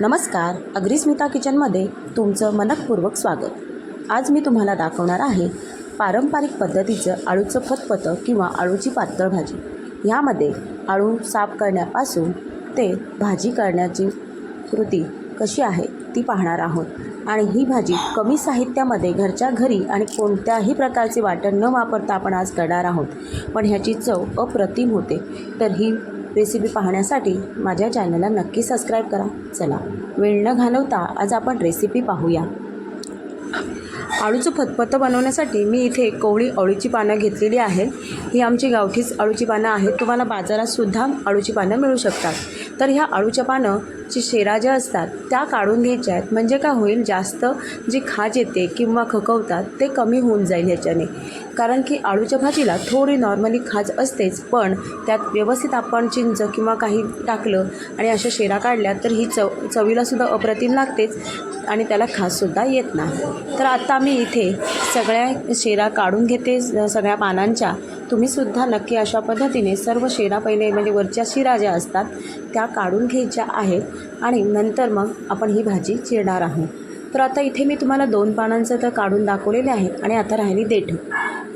नमस्कार अग्रिस्मिता किचनमध्ये तुमचं मनपूर्वक स्वागत. आज मी तुम्हाला दाखवणार आहे पारंपरिक पद्धतीचं आळूचं फतपतं किंवा आळूची पातळ भाजी. ह्यामध्ये आळू साफ करण्यापासून ते भाजी करण्याची कृती कशी आहे ती पाहणार आहोत. आणि ही भाजी कमी साहित्यामध्ये घरच्या घरी आणि कोणत्याही प्रकारचे वाटण न वापरता आपण आज करणार आहोत. पण ह्याची चव अप्रतिम होते. तर ही रेसिपी पाहण्यासाठी माझ्या चॅनलला नक्की सबस्क्राईब करा. चला वेळ न घालवता आज आपण रेसिपी पाहूया. आळूचं फतफतं बनवण्यासाठी मी इथे कोवळी अळूची पानं घेतलेली आहेत ही आमची गावठीच अळूची पानं आहेत. तुम्हाला बाजारातसुद्धा अळूची पानं मिळू शकतात. तर ह्या अळूच्या पानं जी शेरा ज्या असतात त्या काढून घ्यायच्या आहेत. म्हणजे काय होईल जास्त जी खाज येते किंवा खकवतात ते कमी होऊन जाईल ह्याच्याने. कारण की आळूच्या भाजीला थोडी नॉर्मली खाज असतेच पण त्यात व्यवस्थित आपण चिंच किंवा काही टाकलं आणि अशा शेरा काढल्या तर ही चव चवीलासुद्धा अप्रतिम लागतेच आणि त्याला खाससुद्धा येत नाही. तर आत्ता मी इथे सगळ्या शेरा काढून घेते सगळ्या पानांच्या. तुम्हीसुद्धा नक्की अशा पद्धतीने सर्व शेरा पहिले म्हणजे वरच्या शिरा ज्या असतात त्या काढून घ्यायच्या आहेत आणि नंतर मग आपण ही भाजी चिरणार आहोत. तर आता इथे मी तुम्हाला दोन पानांचं तर काढून दाखवलेले आहे आणि आता राहिली देठं.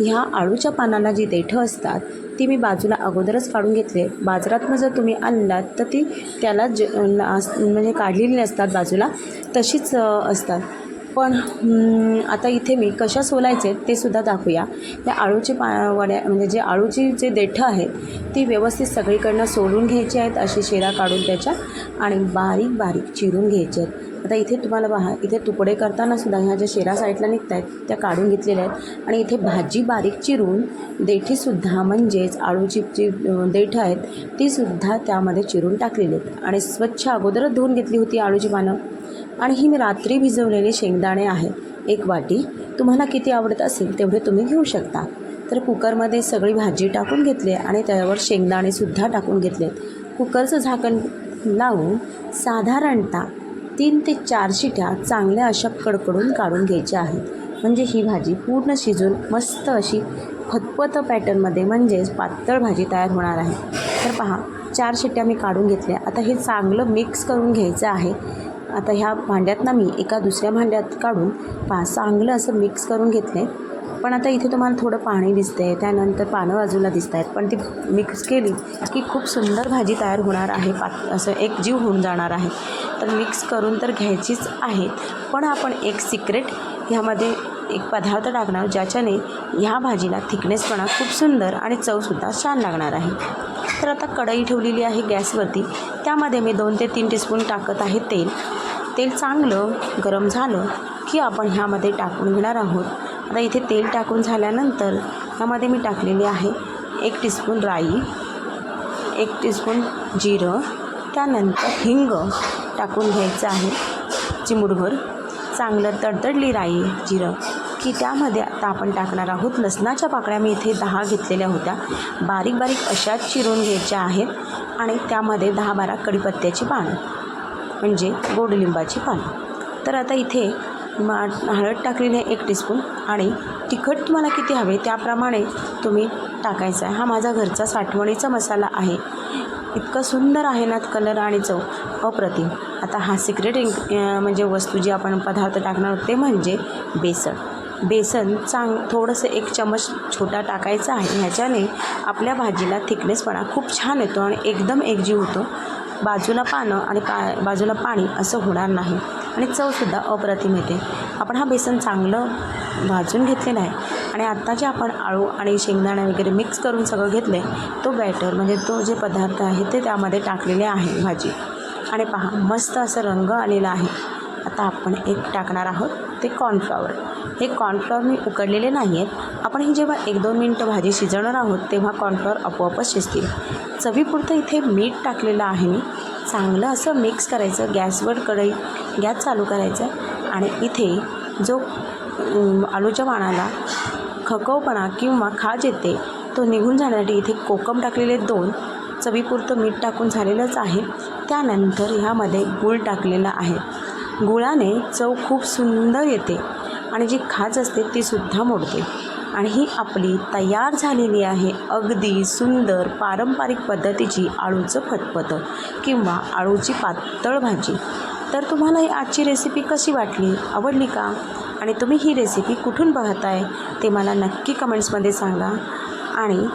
ह्या आळूच्या पानांना जी देठं असतात ती मी बाजूला अगोदरच काढून घेतले. बाजारातनं जर तुम्ही आणलात तर ती त्याला ज म्हणजे काढलेली नसतात बाजूला तशीच असतात. पण आता इथे मी कशा सोलायचे ते सुद्धा दाखवूया. त्या आळूची पा वड्या म्हणजे जे आळूची जे देठं आहेत ती व्यवस्थित सगळीकडनं सोडून घ्यायची आहेत अशी शेरा काढून त्याच्या आणि बारीक बारीक चिरून घ्यायचे आहेत. आता इथे तुम्हाला पहा इथे तुकडे करताना सुद्धा ह्या ज्या शेरा साईडला निघत आहेत त्या काढून घेतलेल्या आहेत. आणि इथे भाजी बारीक चिरून देठीसुद्धा म्हणजेच आळूची जी देठं आहेत तीसुद्धा त्यामध्ये चिरून टाकलेली आहेत. आणि स्वच्छ अगोदरच धुवून घेतली होती आळूची पानं. आणि ही मी रात्री भिजवलेले शेंगदाणे आहेत. एक वाटी. तुम्हाला किती आवडत असेल तेवढे तुम्ही घेऊ शकता. तर कुकरमध्ये सगळी भाजी टाकून घेतली आणि त्यावर शेंगदाणेसुद्धा टाकून घेतलेत. कुकरचं झाकण लावून साधारणतः तीन ते चार शिट्या चांगल्या अशा कडकडून काढून घ्यायच्या आहेत. म्हणजे ही भाजी पूर्ण शिजून मस्त अशी फतफत पॅटर्नमध्ये म्हणजेच पातळ भाजी तयार होणार आहे. तर पहा चार शिट्ट्या मी काढून घेतल्या. आता हे चांगलं मिक्स करून घ्यायचं आहे. आता ह्या भांड्यातनं मी एका दुसऱ्या भांड्यात काढून पाच चांगलं असं मिक्स करून घेतलं. आहे पण आता इथे तुम्हाला थोडं पाणी दिसतं आहे त्यानंतर पानं बाजूला दिसत आहेत पण ती मिक्स केली की खूप सुंदर भाजी तयार होणार आहे पात असं एक जीव होऊन जाणार आहे. तर मिक्स करून तर घ्यायचीच आहे. पण आपण एक सिक्रेट ह्यामध्ये एक पदार्थ टाकणार ज्याच्याने ह्या भाजीला थिकनेसपणा खूप सुंदर आणि चवसुद्धा छान लागणार आहे. तर आता कढई ठेवलेली आहे गॅसवरती. त्यामध्ये मी दोन ते तीन टीस्पून टाकत आहे तेल. तेल चांगलं गरम झालं की आपण ह्यामध्ये टाकून घेणार आहोत. आता इथे तेल टाकून झाल्यानंतर ह्यामध्ये मी टाकलेली आहे एक टीस्पून राई एक टीस्पून जिरं त्यानंतर हिंग टाकून घ्यायचं आहे. चिमुडभर चांगलं तडतडली राई जिरं. की त्यामध्ये आता आपण टाकणार आहोत लसणाच्या पाकळ्या. मी इथे दहा घेतलेल्या होत्या. बारीक बारीक अशाच चिरून घ्यायच्या आहेत आणि त्यामध्ये दहा बारा कढीपत्त्याची पानं म्हणजे गोडलिंबाची पानं. तर आता इथे मा हळद टाकलेली आहे एक टीस्पून आणि तिखट तुम्हाला किती हवे त्याप्रमाणे तुम्ही टाकायचा आहे. हा माझा घरचा साठवणीचा मसाला आहे. इतकं सुंदर आहे ना कलर आणि चव. अप्रतिम. आता हा सिक्रेट इंक म्हणजे वस्तू जी आपण पदार्थ टाकणार आहोत ते म्हणजे बेसन. बेसन चांग थोडंसं एक चमच छोटा टाकायचा आहे. ह्याच्याने आपल्या भाजीला थिकनेसपणा खूप छान येतो आणि एकदम एकजीव होतो. बाजूला पानं आणि पा बाजूला पाणी असं होणार नाही आणि चवसुद्धा अप्रतिम येते. आपण हा बेसन चांगलं भाजून घेतलेला आहे आणि आत्ता जे आपण आळू आणि शेंगदाणे वगैरे मिक्स करून सगळं घेतलं आहे तो बॅटर म्हणजे तो जे पदार्थ आहे ते त्यामध्ये टाकलेले आहे भाजी. आणि पहा मस्त असं रंग आलेला आहे. आता आपण एक टाकणार आहोत ते कॉर्नफ्लॉवर हे कॉर्नफ्लॉवर मी उकडलेले नाही आहेत आपण ही जेव्हा एक दोन मिनटं भाजी शिजवणार आहोत तेव्हा कॉर्नफ्लॉवर आपोआपच शिजतील. चवीपुरतं इथे मीठ टाकलेलं आहे मी. चांगलं असं मिक्स करायचं गॅसवर कढई गॅस चालू करायचा आणि इथे जो आलूच्या पानाला खकवपणा किंवा खाज येते तो निघून जाण्यासाठी इथे कोकम टाकलेले दोन. चवीपुरतं मीठ टाकून झालेलंच आहे. त्यानंतर ह्यामध्ये गूळ टाकलेला आहे. गुळाने चव खूप सुंदर येते आणि जी खाज असते तीसुद्धा मोडते. आणि ही आपली तयार झालेली आहे अगदी सुंदर पारंपरिक पद्धतीची आळूचं फतफतं किंवा आळूची पातळ भाजी. तर तुम्हाला ही आजची रेसिपी कशी वाटली? आवडली का? आणि तुम्ही ही रेसिपी कुठून पाहताय ते मला नक्की कमेंट्समध्ये सांगा. आणि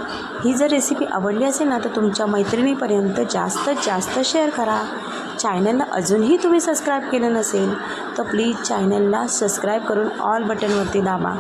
ही जर रेसिपी आवडली असेल ना तर तुमच्या मैत्रिणीपर्यंत जास्तीत जास्त शेअर करा. चॅनलला अजूनही तुम्ही सबस्क्राईब केलं नसेल तर प्लीज चॅनलला सबस्क्राईब करून ऑल बटनवरती दाबा.